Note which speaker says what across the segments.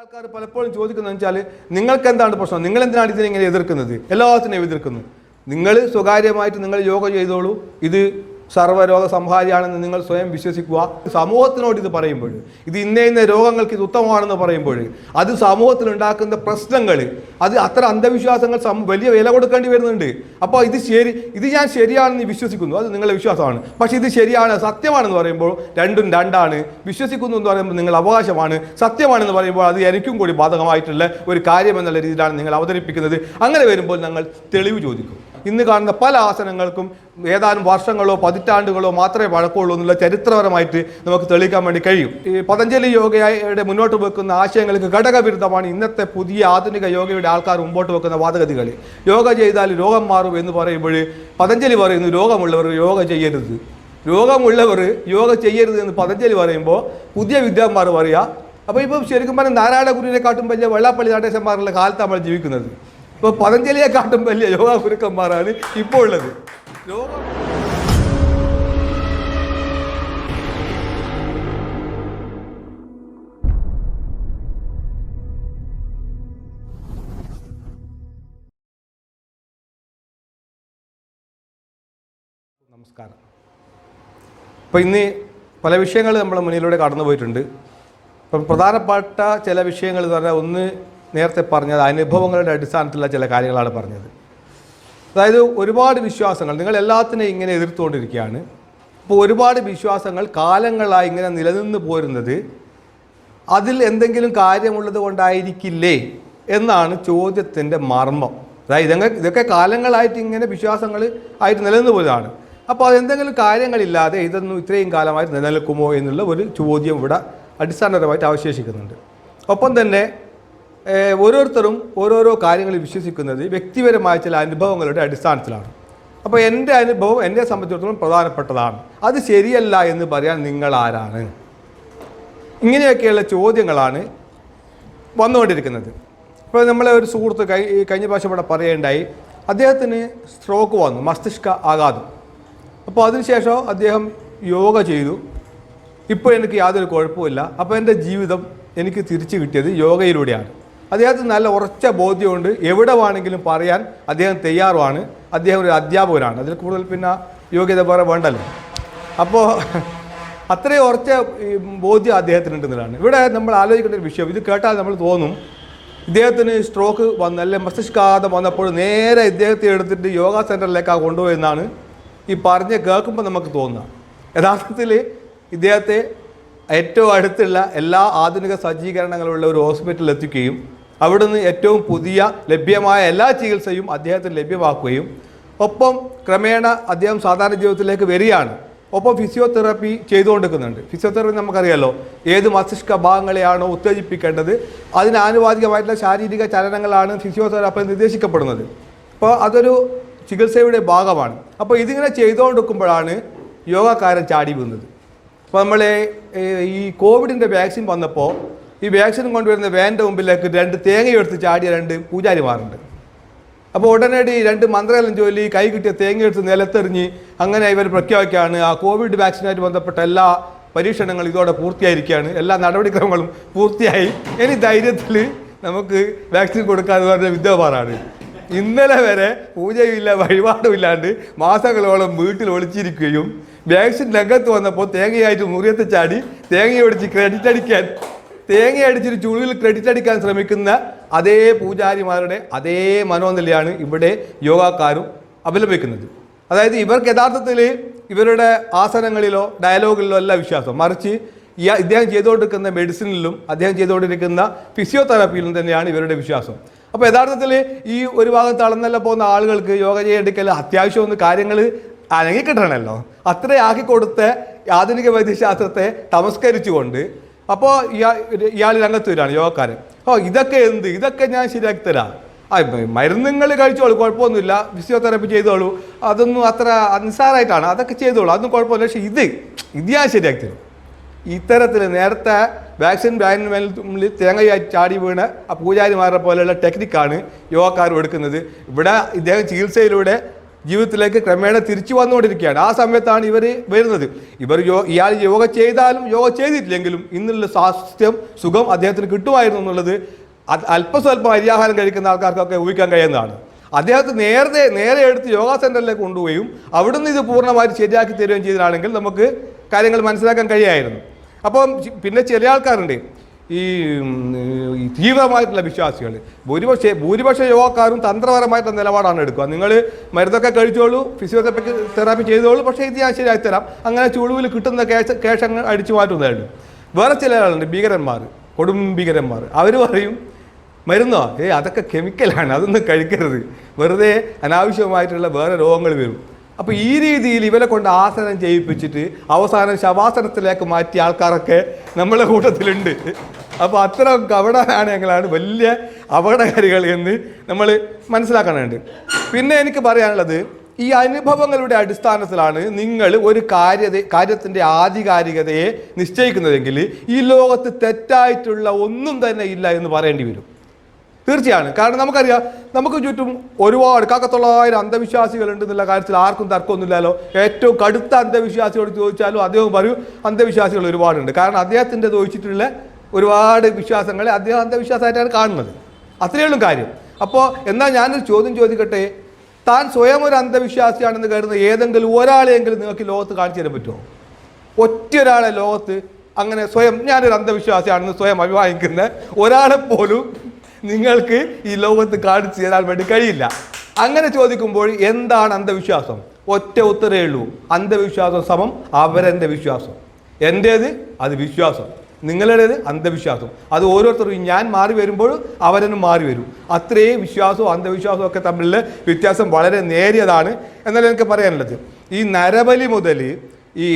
Speaker 1: ആൾക്കാർ പലപ്പോഴും ചോദിക്കുന്നത് വെച്ചാൽ നിങ്ങൾക്ക് എന്താണ് പ്രശ്നം? നിങ്ങൾ എന്തിനാണ് ഇതിനെ ഇങ്ങനെ എതിർക്കുന്നത്? എല്ലാത്തിനെയും എതിർക്കുന്നു. നിങ്ങൾ സ്വകാര്യമായിട്ട് നിങ്ങൾ യോഗ ചെയ്തോളൂ. ഇത് സർവരോഗ സംഹാരിയാണെന്ന് നിങ്ങൾ സ്വയം വിശ്വസിക്കുക. സമൂഹത്തിനോട് ഇത് പറയുമ്പോൾ ഇത് ഇന്ന ഇന്ന രോഗങ്ങൾക്ക് ഇത് ഉത്തമമാണെന്ന് പറയുമ്പോൾ അത് സമൂഹത്തിൽ ഉണ്ടാക്കുന്ന പ്രശ്നങ്ങൾ അത് അത്ര അന്ധവിശ്വാസങ്ങൾ വലിയ വില കൊടുക്കേണ്ടി വരുന്നുണ്ട്. അപ്പോൾ ഇത് ശരി ഇത് ഞാൻ ശരിയാണെന്ന് വിശ്വസിക്കുന്നു. അത് നിങ്ങളുടെ വിശ്വാസമാണ്. പക്ഷേ ഇത് ശരിയാണ് സത്യമാണെന്ന് പറയുമ്പോൾ രണ്ടും രണ്ടാണ്. വിശ്വസിക്കുന്നു എന്ന് പറയുമ്പോൾ നിങ്ങൾ അവകാശമാണ്. സത്യമാണെന്ന് പറയുമ്പോൾ അത് എനിക്കും കൂടി ബാധകമായിട്ടുള്ള ഒരു കാര്യം എന്നുള്ള രീതിയിലാണ് നിങ്ങൾ അവതരിപ്പിക്കുന്നത്. അങ്ങനെ വരുമ്പോൾ ഞങ്ങൾ തെളിവ് ചോദിക്കും. ഇന്ന് കാണുന്ന പല ആസനങ്ങൾക്കും ഏതാനും വർഷങ്ങളോ പതിറ്റാണ്ടുകളോ മാത്രമേ വഴക്കമുള്ളൂ എന്നുള്ള ചരിത്രപരമായിട്ട് നമുക്ക് തെളിയിക്കാൻ വേണ്ടി കഴിയും. ഈ പതഞ്ജലി യോഗയുടെ മുന്നോട്ട് വെക്കുന്ന ആശയങ്ങൾക്ക് ഘടകവിരുദ്ധമാണ് ഇന്നത്തെ പുതിയ ആധുനിക യോഗയുടെ ആൾക്കാർ മുമ്പോട്ട് വെക്കുന്ന വാദഗതികൾ. യോഗ ചെയ്താൽ രോഗം മാറും എന്ന് പറയുമ്പോൾ പതഞ്ജലി പറയുന്നു രോഗമുള്ളവർ യോഗ ചെയ്യരുത്. രോഗമുള്ളവർ യോഗ ചെയ്യരുത് എന്ന് പതഞ്ജലി പറയുമ്പോൾ പുതിയ വിദ്യാന്മാർ പറയുക. അപ്പോൾ ഇപ്പം ശരിക്കും പറഞ്ഞാൽ നാരായണ ഗുരുവിനെക്കാട്ടും വലിയ വെള്ളാപ്പള്ളി നടേശന്മാരുള്ള കാലത്ത് നമ്മൾ ജീവിക്കുന്നത്. ഇപ്പോൾ പതഞ്ജലിയെക്കാട്ടും വലിയ യോഗ ഗുരുക്കന്മാരാണ് ഇപ്പോൾ ഉള്ളത്. യോഗ നമസ്കാരം. അപ്പോൾ ഇന്ന് പല വിഷയങ്ങൾ നമ്മുടെ മുന്നിലൂടെ കടന്നു പോയിട്ടുണ്ട് അപ്പം പ്രധാനപ്പെട്ട ചില വിഷയങ്ങൾ എന്ന് പറഞ്ഞാൽ ഒന്ന് നേരത്തെ പറഞ്ഞത് അനുഭവങ്ങളുടെ അടിസ്ഥാനത്തിലുള്ള ചില കാര്യങ്ങളാണ് പറഞ്ഞത്. അതായത് ഒരുപാട് വിശ്വാസങ്ങൾ നിങ്ങൾ എല്ലാത്തിനെയും ഇങ്ങനെ എതിർത്തുകൊണ്ടിരിക്കുകയാണ്. അപ്പോൾ ഒരുപാട് വിശ്വാസങ്ങൾ കാലങ്ങളായി ഇങ്ങനെ നിലനിന്ന് പോരുന്നത് അതിൽ എന്തെങ്കിലും കാര്യമുള്ളത് കൊണ്ടായിരിക്കില്ലേ എന്നാണ് ചോദ്യത്തിന്റെ മർമ്മം. അതായത് ഇതങ്ങ ഇതൊക്കെ കാലങ്ങളായിട്ട് ഇങ്ങനെ വിശ്വാസങ്ങൾ ആയിട്ട് നിലനിന്ന് പോയതാണ്. അപ്പോൾ അതെന്തെങ്കിലും കാര്യങ്ങളില്ലാതെ ഇതൊന്നും ഇത്രയും കാലമായിട്ട് നിലനിൽക്കുമോ എന്നുള്ള ഒരു ചോദ്യം ഇവിടെ അടിസ്ഥാനപരമായിട്ട് അവശേഷിക്കുന്നുണ്ട്. ഒപ്പം തന്നെ ഓരോരുത്തരും ഓരോരോ കാര്യങ്ങളിൽ വിശ്വസിക്കുന്നത് വ്യക്തിപരമായ ചില അനുഭവങ്ങളുടെ അടിസ്ഥാനത്തിലാണ്. അപ്പോൾ എന്റെ അനുഭവം എന്നെ സംബന്ധിച്ചിടത്തോളം പ്രധാനപ്പെട്ടതാണ്. അത് ശരിയല്ല എന്ന് പറയാൻ നിങ്ങൾ ആരാണ്? ഇങ്ങനെയൊക്കെയുള്ള ചോദ്യങ്ങളാണ് വന്നുകൊണ്ടിരിക്കുന്നത്. ഇപ്പോൾ നമ്മളെ ഒരു സുഹൃത്ത് കൈ കഴിഞ്ഞ പ്രാവശ്യം ഇവിടെ പറയുകയുണ്ടായി അദ്ദേഹത്തിന് സ്ട്രോക്ക് വന്നു മസ്തിഷ്ക ആഘാതം. അപ്പോൾ അതിനുശേഷം അദ്ദേഹം യോഗ ചെയ്തു. ഇപ്പോൾ എനിക്ക് യാതൊരു കുഴപ്പമില്ല അപ്പോൾ എന്റെ ജീവിതം എനിക്ക് തിരിച്ചു കിട്ടിയത് യോഗയിലൂടെയാണ്. അദ്ദേഹത്തിന് നല്ല ഉറച്ച ബോധ്യമുണ്ട്. എവിടെ വേണമെങ്കിലും പറയാൻ അദ്ദേഹം തയ്യാറുമാണ്. അദ്ദേഹം ഒരു അധ്യാപകനാണ്. അതിൽ കൂടുതൽ പിന്നെ യോഗ്യത വേറെ വേണ്ടല്ലോ. അപ്പോൾ അത്രയും ഉറച്ച ബോധ്യം അദ്ദേഹത്തിനുണ്ടെന്നതാണ് ഇവിടെ നമ്മൾ ആലോചിക്കേണ്ട ഒരു വിഷയം. ഇത് കേട്ടാൽ നമ്മൾ തോന്നും ഇദ്ദേഹത്തിന് സ്ട്രോക്ക് വന്ന അല്ലെ മസ്തിഷ്കാതം വന്നപ്പോൾ നേരെ ഇദ്ദേഹത്തെ എടുത്തിട്ട് യോഗ സെന്ററിലേക്കാണ് കൊണ്ടുപോയെന്നാണ് ഈ പറഞ്ഞ് കേൾക്കുമ്പോൾ നമുക്ക് തോന്നുക. യഥാർത്ഥത്തിൽ ഇദ്ദേഹത്തെ ഏറ്റവും അടുത്തുള്ള എല്ലാ ആധുനിക സജ്ജീകരണങ്ങളുള്ള ഒരു ഹോസ്പിറ്റലിൽ എത്തിക്കുകയും അവിടുന്ന് ഏറ്റവും പുതിയ ലഭ്യമായ എല്ലാ ചികിത്സയും അദ്ദേഹത്തിന് ലഭ്യമാക്കുകയും ഒപ്പം ക്രമേണ അദ്ദേഹം സാധാരണ ജീവിതത്തിലേക്ക് വരികയാണ്. ഒപ്പം ഫിസിയോതെറാപ്പി ചെയ്തുകൊണ്ടിരിക്കുന്നുണ്ട്. ഫിസിയോതെറാപ്പി നമുക്കറിയാലോ ഏത് മസ്തിഷ്ക ഭാഗങ്ങളെയാണോ ഉത്തേജിപ്പിക്കേണ്ടത്. അതിന് ആനുപാതികമായിട്ടുള്ള ശാരീരിക ചലനങ്ങളാണ് ഫിസിയോതെറാപ്പി നിർദ്ദേശിക്കപ്പെടുന്നത്. അപ്പോൾ അതൊരു ചികിത്സയുടെ ഭാഗമാണ്. അപ്പോൾ ഇതിങ്ങനെ ചെയ്തുകൊണ്ടിരിക്കുമ്പോഴാണ് യോഗക്കാരൻ ചാടി വീഴുന്നത് അപ്പോൾ നമ്മളെ ഈ കോവിഡിന്റെ വാക്സിൻ വന്നപ്പോൾ ഈ വാക്സിൻ കൊണ്ടുവരുന്ന വാന്റെ മുമ്പിലേക്ക് രണ്ട് തേങ്ങയെടുത്ത് ചാടിയ രണ്ട് പൂജാരിമാരുണ്ട്. അപ്പോൾ ഉടനടി രണ്ട് മന്ത്രാലയം ജോലി കൈ കിട്ടിയ തേങ്ങയെടുത്ത് നിലത്തെറിഞ്ഞ് അങ്ങനെ ഇവർ പ്രഖ്യാപിക്കുകയാണ്. ആ കോവിഡ് വാക്സിനായിട്ട് ബന്ധപ്പെട്ട എല്ലാ പരീക്ഷണങ്ങളും ഇതോടെ പൂർത്തിയായിരിക്കുകയാണ്. എല്ലാ നടപടിക്രമങ്ങളും പൂർത്തിയായി. ഇനി ധൈര്യത്തിൽ നമുക്ക് വാക്സിൻ കൊടുക്കാന്ന് പറഞ്ഞ വിദ്യാപാറാണ് ഇന്നലെ വരെ പൂജയുമില്ല വഴിപാടുമില്ലാണ്ട് മാസങ്ങളോളം വീട്ടിൽ ഒളിച്ചിരിക്കുകയും വാക്സിൻ രംഗത്ത് വന്നപ്പോൾ തേങ്ങയായിട്ട് മുറിയത്തെ ചാടി തേങ്ങയൊടിച്ച് ക്രെഡിറ്റ് അടിക്കാൻ തേങ്ങ അടിച്ചിട്ട് ചുളിയിൽ ക്രെഡിറ്റ് അടിക്കാൻ ശ്രമിക്കുന്ന അതേ പൂജാരിമാരുടെ അതേ മനോനിലയാണ് ഇവിടെ യോഗക്കാരും അവലംബിക്കുന്നത്. അതായത് ഇവർക്ക് യഥാർത്ഥത്തിൽ ഇവരുടെ ആസനങ്ങളിലോ ഡയലോഗിലോ അല്ല വിശ്വാസം. മറിച്ച് ഈ ഇദ്ദേഹം ചെയ്തുകൊണ്ടിരിക്കുന്ന മെഡിസിനിലും അദ്ദേഹം ചെയ്തുകൊണ്ടിരിക്കുന്ന ഫിസിയോതെറാപ്പിയിലും തന്നെയാണ് ഇവരുടെ വിശ്വാസം. അപ്പോൾ യഥാർത്ഥത്തിൽ ഈ ഒരു ഭാഗം തളർന്നല്ല പോകുന്ന ആളുകൾക്ക് യോഗ ചെയ്യേണ്ടിക്കൽ അത്യാവശ്യം ഒന്ന് കാര്യങ്ങൾ അനങ്ങിക്കിട്ടണമല്ലോ അത്ര ആക്കി കൊടുത്ത് ആധുനിക വൈദ്യശാസ്ത്രത്തെ തമസ്കരിച്ചുകൊണ്ട് അപ്പോൾ ഇയാൾ രംഗത്ത് വരികയാണ് യോഗക്കാരൻ. ഓ ഇതൊക്കെ എന്ത്? ഇതൊക്കെ ഞാൻ ശരിയാക്കി തരാം മരുന്നുകൾ കഴിച്ചോളൂ കുഴപ്പമൊന്നുമില്ല. ഫിസിയോതെറാപ്പി ചെയ്തോളൂ. അതൊന്നും അത്ര നിസ്സാരമായിട്ടാണ്. അതൊക്കെ ചെയ്തോളൂ. അതൊന്നും കുഴപ്പമില്ല പക്ഷേ ഇത് ഇത് ഞാൻ ശരിയാക്കി തരും ഇത്തരത്തിൽ നേരത്തെ വാക്സിൻ ബാനിന് മേലിൽ തേങ്ങയായി ചാടി വീണ് ആ പൂജാരിമാരെ പോലെയുള്ള ടെക്നിക്കാണ് യോഗക്കാരും എടുക്കുന്നത്. ഇവിടെ ഇദ്ദേഹം ചികിത്സയിലൂടെ ജീവിതത്തിലേക്ക് ക്രമേണ തിരിച്ചു വന്നുകൊണ്ടിരിക്കുകയാണ്. ആ സമയത്താണ് ഇവർ വരുന്നത്. ഇവർ യോ ഇയാൾ യോഗ ചെയ്താലും യോഗ ചെയ്തിട്ടില്ലെങ്കിലും ഇന്നുള്ള സ്വാസ്ഥ്യം സുഖം അദ്ദേഹത്തിന് കിട്ടുമായിരുന്നു എന്നുള്ളത് അല്പസ്വല്പം അരിയാഹാരം കഴിക്കുന്ന ആൾക്കാർക്കൊക്കെ ഊഹിക്കാൻ കഴിയുന്നതാണ്. അദ്ദേഹത്തെ നേരത്തെ നേരെ എടുത്ത് യോഗ സെന്ററിലേക്ക് കൊണ്ടുപോയും അവിടുന്ന് ഇത് പൂർണമായിട്ട് ശരിയാക്കി തരികയും ചെയ്തതാണെങ്കിൽ നമുക്ക് കാര്യങ്ങൾ മനസ്സിലാക്കാൻ കഴിയായിരുന്നു. അപ്പം പിന്നെ ചില ആൾക്കാരുണ്ട്. ഈ തീവ്രമായിട്ടുള്ള വിശ്വാസികൾ ഭൂരിപക്ഷ ഭൂരിപക്ഷ യോഗക്കാരും തന്ത്രപരമായിട്ടുള്ള നിലപാടാണ് എടുക്കുക. നിങ്ങൾ മരുന്നൊക്കെ കഴിച്ചോളൂ ഫിസിയോതെറാപ്പി തെറാപ്പി ചെയ്തോളൂ പക്ഷേ ഇത് ഞാൻ ശരിയായി തരാം. അങ്ങനെ ചുളിവിൽ കിട്ടുന്ന കേശ കേശങ്ങൾ അടിച്ചു മാറ്റുന്നതാണ് വേറെ ചില ആളുണ്ട് ഭീകരന്മാർ കൊടും ഭീകരന്മാർ അവർ പറയും മരുന്നോ? ഏ അതൊക്കെ കെമിക്കലാണ് അതൊന്നും കഴിക്കരുത്. വെറുതെ അനാവശ്യമായിട്ടുള്ള വേറെ രോഗങ്ങൾ വരും. അപ്പോൾ ഈ രീതിയിൽ ഇവരെ കൊണ്ട് ആസനം ചെയ്യിപ്പിച്ചിട്ട് അവസാനം ശവാസനത്തിലേക്ക് മാറ്റിയ ആൾക്കാരൊക്കെ നമ്മളെ കൂട്ടത്തിലുണ്ട്. അപ്പോൾ അത്തരം കപടനാണയങ്ങളാണ് വലിയ അപകടകാരികൾ എന്ന് നമ്മൾ മനസ്സിലാക്കാനുണ്ട്. പിന്നെ എനിക്ക് പറയാനുള്ളത് ഈ അനുഭവങ്ങളുടെ അടിസ്ഥാനത്തിലാണ് നിങ്ങൾ ഒരു കാര്യത കാര്യത്തിന്റെ ആധികാരികതയെ നിശ്ചയിക്കുന്നതെങ്കിൽ ഈ ലോകത്ത് തെറ്റായിട്ടുള്ള ഒന്നും തന്നെ ഇല്ല എന്ന് പറയേണ്ടി വരും. തീർച്ചയാണ്. കാരണം നമുക്കറിയാം നമുക്ക് ചുറ്റും ഒരുപാട് കാക്കത്തൊള്ളായിരം അന്ധവിശ്വാസികളുണ്ട് എന്നുള്ള കാര്യത്തിൽ ആർക്കും തർക്കമൊന്നുമില്ലല്ലോ. ഏറ്റവും കടുത്ത അന്ധവിശ്വാസിയോട് ചോദിച്ചാലും അദ്ദേഹം പറയും അന്ധവിശ്വാസികൾ ഒരുപാടുണ്ട്. കാരണം അദ്ദേഹത്തിന്റെ ചോദിച്ചിട്ടുള്ള ഒരുപാട് വിശ്വാസങ്ങളെ അദ്ദേഹം അന്ധവിശ്വാസമായിട്ടാണ് കാണുന്നത്. അത്രയേ ഉള്ളൂ കാര്യം. അപ്പോൾ എന്നാൽ ഞാനൊരു ചോദ്യം ചോദിക്കട്ടെ? താൻ സ്വയം ഒരു അന്ധവിശ്വാസിയാണെന്ന് കരുതുന്ന ഏതെങ്കിലും ഒരാളെയെങ്കിലും നിങ്ങൾക്ക് ലോകത്ത് കാണിച്ചു തരാൻ പറ്റുമോ? ഒറ്റ ഒരാളെ ലോകത്ത് അങ്ങനെ സ്വയം ഞാനൊരു അന്ധവിശ്വാസിയാണെന്ന് സ്വയം അഭിമാനിക്കുന്ന ഒരാളെ പോലും നിങ്ങൾക്ക് ഈ ലോകത്ത് കാണിച്ചു തരാൻ വേണ്ടി കഴിയില്ല. അങ്ങനെ ചോദിക്കുമ്പോൾ എന്താണ് അന്ധവിശ്വാസം? ഒറ്റ ഉത്തരേ ഉള്ളൂ. അന്ധവിശ്വാസം സമം അവരെന്റെ വിശ്വാസം. എന്റേത് അത് വിശ്വാസം. നിങ്ങളുടേത് അന്ധവിശ്വാസം. അത് ഓരോരുത്തർക്കും ഞാൻ മാറി വരുമ്പോൾ അവരനും മാറി വരും. അത്രയും വിശ്വാസവും അന്ധവിശ്വാസവും ഒക്കെ തമ്മിലുള്ള വ്യത്യാസം വളരെ നേരിയതാണ്. എന്നാലും എനിക്ക് പറയാനുള്ളത് ഈ നരബലി മുതൽ ഈ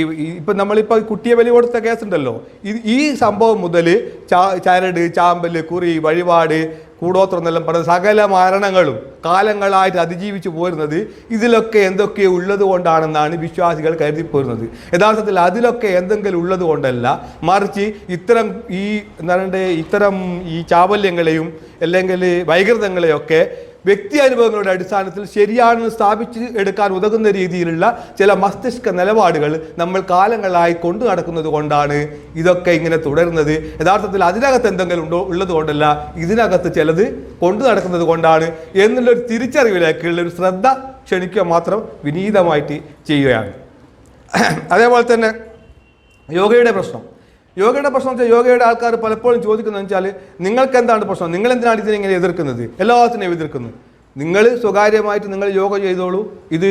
Speaker 1: ഇപ്പം നമ്മളിപ്പോൾ കുട്ടിയെ ബലി കൊടുത്ത കേസുണ്ടല്ലോ. ഈ സംഭവം മുതൽ ചാ ചരട് ചാമ്പൽ കുറി വഴിപാട് കൂടോത്രം എന്നെല്ലാം പറഞ്ഞ സകല മരണങ്ങളും കാലങ്ങളായിട്ട് അതിജീവിച്ചു പോരുന്നത് ഇതിലൊക്കെ എന്തൊക്കെ ഉള്ളത് കൊണ്ടാണെന്നാണ് വിശ്വാസികൾ കരുതി പോരുന്നത്. യഥാർത്ഥത്തിൽ അതിലൊക്കെ എന്തെങ്കിലും ഉള്ളത് കൊണ്ടല്ല മറിച്ച് ഇത്തരം ഈ എന്താണ് ഇത്തരം ഈ ചാബല്യങ്ങളെയും അല്ലെങ്കിൽ വൈകൃതങ്ങളെയൊക്കെ വ്യക്തി അനുഭവങ്ങളുടെ അടിസ്ഥാനത്തിൽ ശരിയാണെന്ന് സ്ഥാപിച്ച് എടുക്കാൻ ഉതകുന്ന രീതിയിലുള്ള ചില മസ്തിഷ്ക നിലപാടുകൾ നമ്മൾ കാലങ്ങളായി കൊണ്ടു നടക്കുന്നത് കൊണ്ടാണ് ഇതൊക്കെ ഇങ്ങനെ തുടരുന്നത്. യഥാർത്ഥത്തിൽ അതിനകത്ത് എന്തെങ്കിലും ഉണ്ടോ ഉള്ളത് കൊണ്ടല്ല ഇതിനകത്ത് ചിലത് കൊണ്ടു നടക്കുന്നത് കൊണ്ടാണ് എന്നുള്ളൊരു തിരിച്ചറിവിലേക്കുള്ള ഒരു ശ്രദ്ധ ക്ഷണിക്കുക മാത്രം വിനീതമായിട്ട് ചെയ്യുകയാണ്. അതേപോലെ തന്നെ യോഗയുടെ പ്രശ്നം. യോഗയുടെ പ്രശ്നം വെച്ചാൽ യോഗയുടെ ആൾക്കാർ പലപ്പോഴും ചോദിക്കുന്നത് വെച്ചാൽ നിങ്ങൾക്ക് എന്താണ് പ്രശ്നം? നിങ്ങൾ എന്തിനാണ് ഇതിനെ ഇങ്ങനെ എതിർക്കുന്നത്? എല്ലാത്തിനെയും എതിർക്കുന്നു. നിങ്ങൾ സ്വകാര്യമായിട്ട് നിങ്ങൾ യോഗ ചെയ്തോളൂ. ഇത്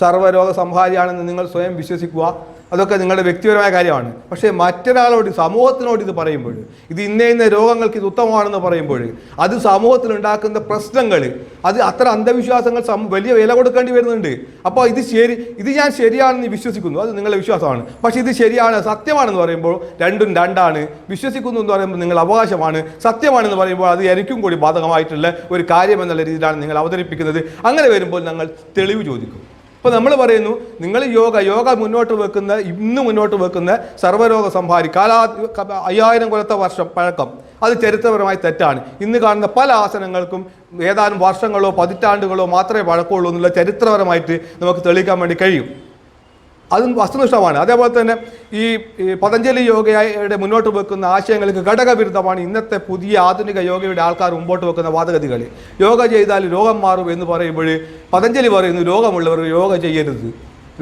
Speaker 1: സർവരോഗ സംഹാരിയാണെന്ന് നിങ്ങൾ സ്വയം വിശ്വസിക്കുക. അതൊക്കെ നിങ്ങളുടെ വ്യക്തിപരമായ കാര്യമാണ്. പക്ഷേ മറ്റൊരാളോട് സമൂഹത്തിനോട് ഇത് പറയുമ്പോൾ ഇത് ഇന്ന ഇന്ന രോഗങ്ങൾക്ക് ഇത് ഉത്തമമാണെന്ന് പറയുമ്പോൾ അത് സമൂഹത്തിൽ ഉണ്ടാക്കുന്ന പ്രശ്നങ്ങൾ അത് അത്ര അന്ധവിശ്വാസങ്ങൾ വലിയ വില കൊടുക്കേണ്ടി വരുന്നുണ്ട്. അപ്പോൾ ഇത് ശരി ഇത് ഞാൻ ശരിയാണെന്ന് വിശ്വസിക്കുന്നു. അത് നിങ്ങളുടെ വിശ്വാസമാണ്. പക്ഷേ ഇത് ശരിയാണ് സത്യമാണെന്ന് പറയുമ്പോൾ രണ്ടും രണ്ടാണ്. വിശ്വസിക്കുന്നു എന്ന് പറയുമ്പോൾ നിങ്ങൾ അവകാശമാണ്. സത്യമാണെന്ന് പറയുമ്പോൾ അത് എനിക്കും കൂടി ബാധകമായിട്ടുള്ള ഒരു കാര്യം എന്നുള്ള രീതിയിലാണ് നിങ്ങൾ അവതരിപ്പിക്കുന്നത്. അങ്ങനെ വരുമ്പോൾ ഞങ്ങൾ തെളിവ് ചോദിക്കും. ഇപ്പോൾ നമ്മൾ പറയുന്നു നിങ്ങൾ യോഗ യോഗ മുന്നോട്ട് വെക്കുന്ന ഇന്ന് മുന്നോട്ട് വെക്കുന്ന സർവരോഗ സംഹാരി കാലാ അയ്യായിരം കൊല്ലത്തെ വർഷം പഴക്കം. അത് ചരിത്രപരമായി തെറ്റാണ്. ഇന്ന് കാണുന്ന പല ആസനങ്ങൾക്കും ഏതാനും വർഷങ്ങളോ പതിറ്റാണ്ടുകളോ മാത്രമേ പഴക്കമുള്ളൂ എന്നുള്ള ചരിത്രപരമായിട്ട് നമുക്ക് തെളിയിക്കാൻ വേണ്ടി കഴിയും. അതും വസ്തുനിഷ്ഠമാണ്. അതേപോലെ തന്നെ ഈ പതഞ്ജലി യോഗയുടെ മുന്നോട്ട് വെക്കുന്ന ആശയങ്ങൾക്ക് ഘടകവിരുദ്ധമാണ് ഇന്നത്തെ പുതിയ ആധുനിക യോഗയുടെ ആൾക്കാർ മുമ്പോട്ട് വെക്കുന്ന വാദഗതികൾ യോഗ ചെയ്താൽ രോഗം മാറും എന്ന് പറയുമ്പോൾ പതഞ്ജലി പറയുന്നു രോഗമുള്ളവർ യോഗ ചെയ്യരുത്.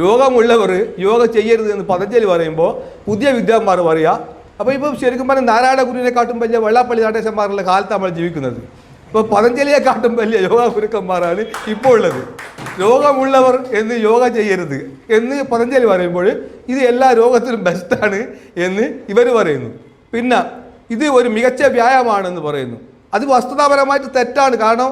Speaker 1: രോഗമുള്ളവർ യോഗ ചെയ്യരുത് എന്ന് പതഞ്ജലി പറയുമ്പോൾ പുതിയ വിദ്യാന്മാർ പറയുക. അപ്പോൾ ഇപ്പോൾ ശരിക്കും പറഞ്ഞാൽ നാരായണ ഗുരുവിനെക്കാട്ടും വലിയ വെള്ളാപ്പള്ളി നാട്ടേശന്മാരുടെ കാലത്ത് നമ്മൾ ജീവിക്കുന്നത്. ഇപ്പോൾ പതഞ്ജലിയെക്കാട്ടും വലിയ യോഗ ഗുരുക്കന്മാരാണ് ഇപ്പോൾ ഉള്ളത് രോഗമുള്ളവർ എന്ന് യോഗ ചെയ്യരുത് എന്ന് പതഞ്ജലി പറയുമ്പോൾ ഇത് എല്ലാ രോഗത്തിനും ബെസ്റ്റാണ് എന്ന് ഇവർ പറയുന്നു. പിന്നെ ഇത് ഒരു മികച്ച വ്യായാമമാണെന്ന് പറയുന്നു. അത് വസ്തുതാപരമായിട്ട് തെറ്റാണ്. കാരണം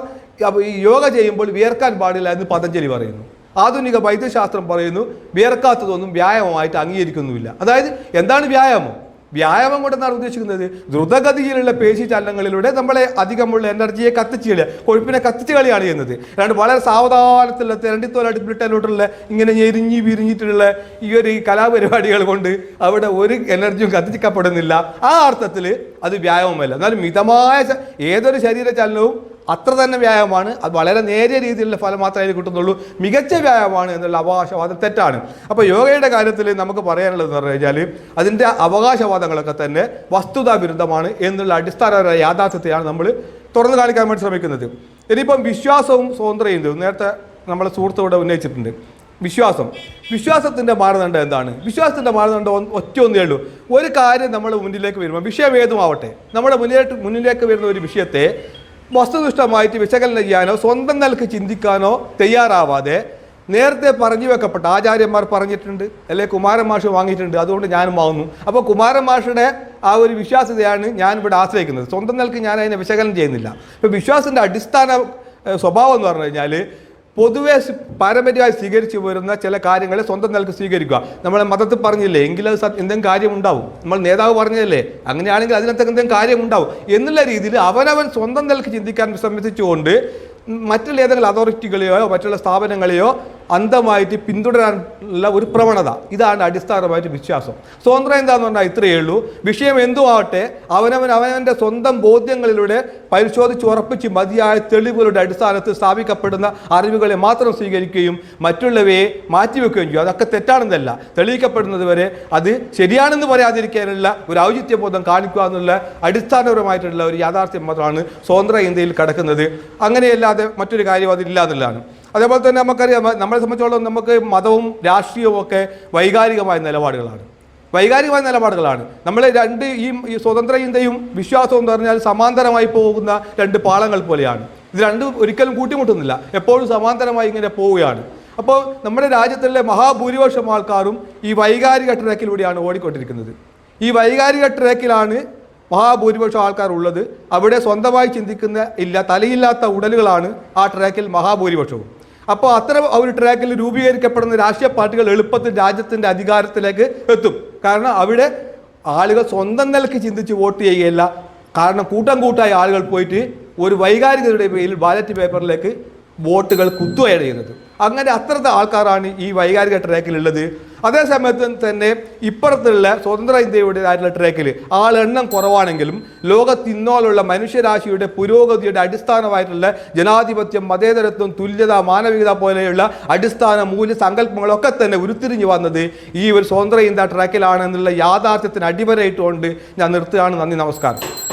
Speaker 1: ഈ യോഗ ചെയ്യുമ്പോൾ വിയർക്കാൻ പാടില്ല എന്ന് പതഞ്ജലി പറയുന്നു. ആധുനിക വൈദ്യശാസ്ത്രം പറയുന്നു വിയർക്കാത്തതൊന്നും വ്യായാമമായിട്ട് അംഗീകരിക്കുന്നുമില്ല. അതായത് എന്താണ് വ്യായാമം? വ്യായാമം കൊണ്ടെന്നാണ് ഉദ്ദേശിക്കുന്നത്. ദ്രുതഗതിയിലുള്ള പേശി ചലനങ്ങളിലൂടെ നമ്മളെ അധികമുള്ള എനർജിയെ കത്തിച്ച് കളയുക കൊഴുപ്പിനെ കത്തിച്ച് കളിയാണ് ചെയ്യുന്നത്. രണ്ട് വളരെ സാവധാനത്തിലുള്ള തെരണ്ടിത്തോലായിട്ട് ബ്രിട്ടനിലോട്ടുള്ള ഇങ്ങനെ ഞെരിഞ്ഞി വിരിഞ്ഞിട്ടുള്ള ഈ ഒരു കലാപരിപാടികൾ കൊണ്ട് അവിടെ ഒരു എനർജിയും കത്തിക്കപ്പെടുന്നില്ല. ആ അർത്ഥത്തിൽ അത് വ്യായാമമല്ല. എന്നാലും മിതമായ ഏതൊരു ശരീര ചലനവും അത്ര തന്നെ വ്യായാമമാണ്. അത് വളരെ നേരിയ രീതിയിലുള്ള ഫലം മാത്രമേ അതിൽ കിട്ടുന്നുള്ളൂ. മികച്ച വ്യായാമമാണ് എന്നുള്ള അവകാശവാദം തെറ്റാണ്. അപ്പോൾ യോഗയുടെ കാര്യത്തിൽ നമുക്ക് പറയാനുള്ളത് എന്ന് പറഞ്ഞു കഴിഞ്ഞാൽ അതിന്റെ അവകാശവാദങ്ങളൊക്കെ തന്നെ വസ്തുതാ വിരുദ്ധമാണ് എന്നുള്ള അടിസ്ഥാനപരമായ യാഥാർത്ഥ്യത്തെയാണ് നമ്മൾ തുറന്നു കാണിക്കാൻ വേണ്ടി ശ്രമിക്കുന്നത്. ഇനിയിപ്പം വിശ്വാസവും സ്വതന്ത്രയും നേരത്തെ നമ്മളെ സുഹൃത്തോടെ ഉന്നയിച്ചിട്ടുണ്ട്. വിശ്വാസം. വിശ്വാസത്തിന്റെ മാനദണ്ഡം എന്താണ്? വിശ്വാസത്തിന്റെ മാനദണ്ഡം ഒറ്റ ഒന്നേ ഉള്ളൂ. ഒരു കാര്യം നമ്മുടെ മുന്നിലേക്ക് വരുമ്പോൾ വിഷയം ഏതുമാവട്ടെ? നമ്മുടെ മുന്നിലേക്ക് മുന്നിലേക്ക് വരുന്ന ഒരു വിഷയത്തെ വസ്തുനിഷ്ഠമായിട്ട് വിശകലനം ചെയ്യാനോ സ്വന്തം നിലയ്ക്ക് ചിന്തിക്കാനോ തയ്യാറാവാതെ നേരത്തെ പറഞ്ഞു വെക്കപ്പെട്ട ആചാര്യന്മാർ പറഞ്ഞിട്ടുണ്ട് അല്ലെ കുമാരൻ മാഷ് വാങ്ങിയിട്ടുണ്ട് അതുകൊണ്ട് ഞാനും വാങ്ങുന്നു. അപ്പോൾ കുമാരൻ മാഷയുടെ ആ ഒരു വിശ്വാസ്യതയാണ് ഞാൻ ഇവിടെ ആശ്രയിക്കുന്നത്. സ്വന്തം നിലയ്ക്ക് ഞാൻ അതിനെ വിശകലനം ചെയ്യുന്നില്ല. ഇപ്പോൾ വിശ്വാസത്തിന്റെ അടിസ്ഥാന സ്വഭാവം എന്ന് പറഞ്ഞു കഴിഞ്ഞാൽ പൊതുവെ പാരമ്പര്യമായി സ്വീകരിച്ചു വരുന്ന ചില കാര്യങ്ങളെ സ്വന്തം നിലയ്ക്ക് സ്വീകരിക്കുക. നമ്മളെ മതത്തിൽ പറഞ്ഞില്ലേ എങ്കിലും അത് എന്തെങ്കിലും കാര്യം ഉണ്ടാവും നമ്മൾ നേതാവ് പറഞ്ഞതല്ലേ അങ്ങനെയാണെങ്കിൽ അതിനകത്ത് എന്തെങ്കിലും കാര്യം ഉണ്ടാവും എന്നുള്ള രീതിയിൽ അവനവൻ സ്വന്തം നിലയ്ക്ക് ചിന്തിക്കാൻ ശ്രമിച്ചുകൊണ്ട് മറ്റുള്ള ഏതെങ്കിലും അതോറിറ്റികളെയോ മറ്റുള്ള സ്ഥാപനങ്ങളെയോ അന്ധമായിട്ട് പിന്തുടരാനുള്ള ഒരു പ്രവണത. ഇതാണ് അടിസ്ഥാനമായിട്ട് വിശ്വാസം. സ്വതന്ത്രം എന്താന്ന് പറഞ്ഞാൽ ഇത്രയേ ഉള്ളൂ. വിഷയം എന്തു ആവട്ടെ അവനവൻ അവനവന്റെ സ്വന്തം ബോധ്യങ്ങളിലൂടെ പരിശോധിച്ച് ഉറപ്പിച്ച് മതിയായ തെളിവുകളുടെ അടിസ്ഥാനത്തിൽ സ്ഥാപിക്കപ്പെടുന്ന അറിവുകളെ മാത്രം സ്വീകരിക്കുകയും മറ്റുള്ളവയെ മാറ്റിവെക്കുകയും ചെയ്യും. അതൊക്കെ തെറ്റാണെന്നല്ല. തെളിയിക്കപ്പെടുന്നത് വരെ അത് ശരിയാണെന്ന് പറയാതിരിക്കാനുള്ള ഒരു ഔചിത്യബോധം കാണിക്കുക എന്നുള്ള അടിസ്ഥാനപരമായിട്ടുള്ള ഒരു യാഥാർത്ഥ്യം മാത്രമാണ് സ്വതന്ത്ര ഇന്ത്യയിൽ കിടക്കുന്നത്. അങ്ങനെയല്ലാതെ മറ്റൊരു കാര്യം അതില്ല അതേപോലെ തന്നെ നമുക്കറിയാം നമ്മളെ സംബന്ധിച്ചോളം നമുക്ക് മതവും രാഷ്ട്രീയവും ഒക്കെ വൈകാരികമായ നിലപാടുകളാണ്. വൈകാരികമായ നിലപാടുകളാണ്. നമ്മൾ രണ്ട് ഈ സ്വതന്ത്ര ഇന്ത്യയും വിശ്വാസവും എന്ന് പറഞ്ഞാൽ സമാന്തരമായി പോകുന്ന രണ്ട് പാളങ്ങൾ പോലെയാണ്. ഇത് രണ്ടും ഒരിക്കലും കൂട്ടിമുട്ടുന്നില്ല. എപ്പോഴും സമാന്തരമായി ഇങ്ങനെ പോവുകയാണ്. അപ്പോൾ നമ്മുടെ രാജ്യത്തിലെ മഹാഭൂരിപക്ഷം ആൾക്കാരും ഈ വൈകാരിക ട്രാക്കിലൂടെയാണ് ഓടിക്കൊണ്ടിരിക്കുന്നത്. ഈ വൈകാരിക ട്രാക്കിലാണ് മഹാഭൂരിപക്ഷം ആൾക്കാരുള്ളത് അവിടെ സ്വന്തമായി ചിന്തിക്കുന്ന ഇല്ല തലയില്ലാത്ത ഉടലുകളാണ് ആ ട്രാക്കിൽ മഹാഭൂരിപക്ഷവും. അപ്പോൾ അത്തരം ഒരു ട്രാക്കിൽ രൂപീകരിക്കപ്പെടുന്ന രാഷ്ട്രീയ പാർട്ടികൾ എളുപ്പത്തിൽ രാജ്യത്തിന്റെ അധികാരത്തിലേക്ക് എത്തും. കാരണം അവിടെ ആളുകൾ സ്വന്തം നിലയ്ക്ക് ചിന്തിച്ച് വോട്ട് ചെയ്യുകയില്ല. കാരണം കൂട്ടം കൂട്ടായി ആളുകൾ പോയിട്ട് ഒരു വൈകാരികതയുടെ പേരിൽ ബാലറ്റ് പേപ്പറിലേക്ക് വോട്ടുകൾ കുത്തുകയാണ് ചെയ്യുന്നത്. അങ്ങനെ അത്തരത്തെ ആൾക്കാരാണ് ഈ വൈകാരിക ട്രാക്കിലുള്ളത് അതേ സമയത്ത് തന്നെ ഇപ്പുറത്തുള്ള സ്വതന്ത്ര ഇന്ത്യയുടെ ആയിട്ടുള്ള ട്രാക്കിൽ ആളെണ്ണം കുറവാണെങ്കിലും ലോകത്ത് ഇന്നോലുള്ള മനുഷ്യരാശിയുടെ പുരോഗതിയുടെ അടിസ്ഥാനമായിട്ടുള്ള ജനാധിപത്യം മതേതരത്വം തുല്യത മാനവികത പോലെയുള്ള അടിസ്ഥാന മൂല്യ സങ്കല്പങ്ങളൊക്കെ തന്നെ ഉരുത്തിരിഞ്ഞു വന്നത് ഈ ഒരു സ്വതന്ത്ര ഇന്ത്യ ട്രാക്കിലാണെന്നുള്ള യാഥാർത്ഥ്യത്തിന് അടിവരയിട്ടുകൊണ്ട് ഞാൻ നിർത്തുകയാണ്. നന്ദി നമസ്കാരം.